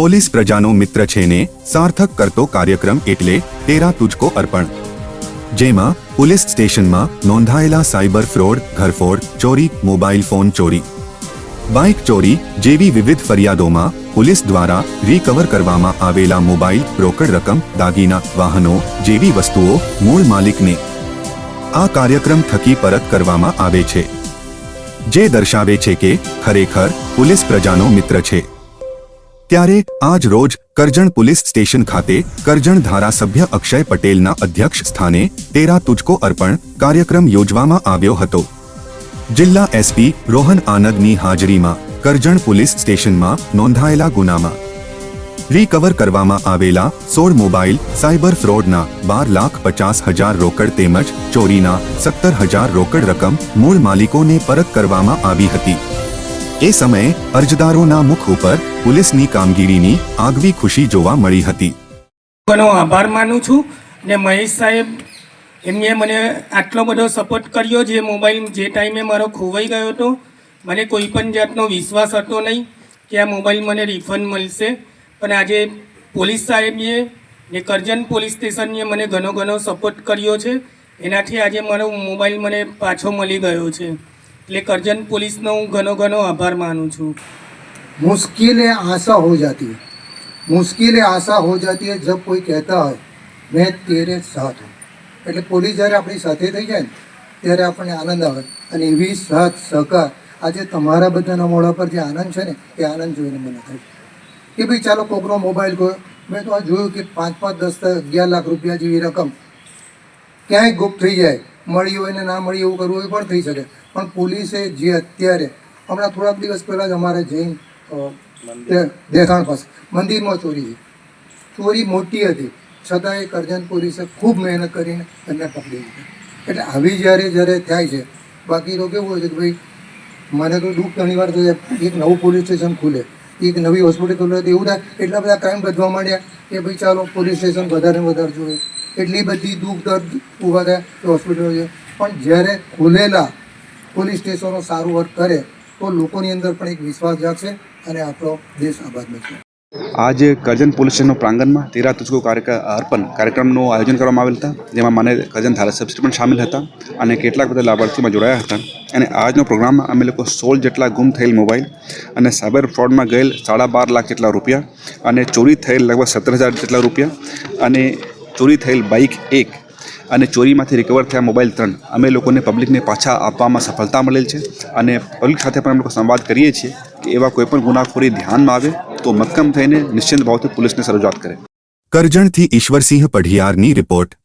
Police પ્રજાનો મિત્ર છે ને, સાર્થક કરતો કાર્યક્રમ એટલે તેરા તુજકો અર્પણ. જેમાં પોલીસ સ્ટેશનમાં નોંધાયેલા સાયબર ફ્રોડ, ઘરફોડ, ચોરી, મોબાઈલ ફોન ચોરી, બાઇક ચોરી જેવી વિવિધ ફરિયાદોમાં પોલીસ દ્વારા રિકવર કરવામાં આવેલા મોબાઈલ, રોકડ રકમ, દાગીના, વાહનો જેવી વસ્તુઓ મૂળ માલિકને આ કાર્યક્રમ થકી પરત કરવામાં આવે છે. જે દર્શાવે છે કે ખરેખર પોલીસ પ્રજાનો મિત્ર છે. ત્યારે આજ રોજ કરજણ પોલીસ સ્ટેશન ખાતે કરજણ ધારાસભ્ય અક્ષય પટેલના અધ્યક્ષ સ્થાને તેરા તુજકો અર્પણ કાર્યક્રમ યોજવામાં આવ્યો હતો. જિલ્લા એસપી રોહન આનંદની હાજરીમાં કરજણ પોલીસ સ્ટેશનમાં નોંધાયેલા ગુનામાં. રિકવર કરવામાં આવેલા સોળ મોબાઈલ સાયબર ફ્રોડના બાર લાખ પચાસ હજાર રોકડ તેમજ ચોરીના સત્તર હજાર રોકડ રકમ મૂળ માલિકોને પરત કરવામાં આવી હતી. એ સમયે અરજદારોના મુખ ઉપર પોલીસની કામગીરીની આગવી ખુશી જોવા મળી હતી. ઘણો આભાર માનું છું ને મહેશ સાહેબ, એમને મને આટલો બધો સપોર્ટ કર્યો જે મોબાઈલ જે ટાઈમે મારો ખોવાઈ ગયો હતો. મને કોઈ પણ જાતનો વિશ્વાસ હતો નહીં કે આ મોબાઈલ મને રિફંડ મળશે. પણ આજે પોલીસ સાહેબે ને કરજણ પોલીસ સ્ટેશનએ મને ઘણો ઘણો સપોર્ટ કર્યો છે. એનાથી આજે મારો મોબાઈલ મને પાછો મળી ગયો છે. એટલે કરજણ પોલીસનો હું ઘણો ઘણો આભાર માનું છું मुश्किलें आशा हो जाती है मुश्किलें आशा हो जाती है जब कोई कहता है मैं तेरे साथ हूँ એટલે પોલીસ જ્યારે આપણી સાથે થઈ જાય ને ત્યારે આપણને આનંદ આવે અને એવી સાથ સહકાર આજે તમારા બધાના મોઢા પર જે આનંદ છે ને એ આનંદ જોઈને મને થાય કે ભાઈ ચાલો કોકનો મોબાઈલ ગયો મેં તો આ જોયું કે પાંચ પાંચ દસ દસ અગિયાર લાખ રૂપિયા જેવી રકમ ક્યાંય ગુપ્ત થઈ જાય મળી હોય ને ના મળી એવું કરવું એ પણ થઈ શકે. પણ પોલીસે જે અત્યારે હમણાં થોડાક દિવસ પહેલાં જ અમારે જૈન દેખાણ પાસે મંદિરમાં ચોરી છે ચોરી મોટી હતી. છતાંય કરજણ પોલીસે ખૂબ મહેનત કરીને એમને પકડી લીધા. એટલે આવી જ્યારે જ્યારે થાય છે બાકી તો કેવું હોય છે કે ભાઈ મને તો દુઃખ ઘણી વાર થશે એક નવું પોલીસ સ્ટેશન ખુલે. એક નવી હોસ્પિટલ ખુલે એવું થાય. એટલા બધા ક્રાઇમ વધવા માંડ્યા કે ભાઈ ચાલો પોલીસ સ્ટેશન વધારે વધારે જોઈએ એટલી બધી દુઃખ, દર્દ ઊભા થયા કે હોસ્પિટલો છે. પણ જ્યારે ખુલેલા પોલીસ સ્ટેશનો સારું વર્ક કરે, તો લોકોની અંદર પણ એક વિશ્વાસ જાગશે અને આપણો દેશ આબાદ બનશે. આજે કરજણ પોલીસ સ્ટેશનના પ્રાંગણમાં તેરા કાર્ય અર્પણ કાર્યક્રમનું આયોજન કરવામાં આવેલ હતા, જેમાં મને કરજણ ધારાસભ્ય પણ સામેલ હતા અને કેટલાક બધા લાભાર્થીમાં જોડાયા હતા. અને આજનો પ્રોગ્રામમાં અમે લોકો સોળ જેટલા ગુમ થયેલ મોબાઈલ અને સાયબર ફ્રોડમાં ગયેલ સાડા બાર લાખ જેટલા રૂપિયા અને ચોરી થયેલ લગભગ સત્તર હજાર જેટલા રૂપિયા અને ચોરી થયેલ બાઇક એક અને ચોરીમાંથી રિકવર થયા મોબાઈલ ત્રણ. અમે લોકોને પબ્લિકને પાછા આપવામાં સફળતા મળેલ છે અને પબ્લિક સાથે પણ અમે લોકો સંવાદ કરીએ છીએ કે એવા કોઈપણ ગુનાખોરી ધ્યાનમાં આવે તો મક્કમ થઈને નિશ્ચિંત ભાવથી પોલીસને રજૂઆત કરે કરજણથી ઈશ્વરસિંહ પઢિયારની રિપોર્ટ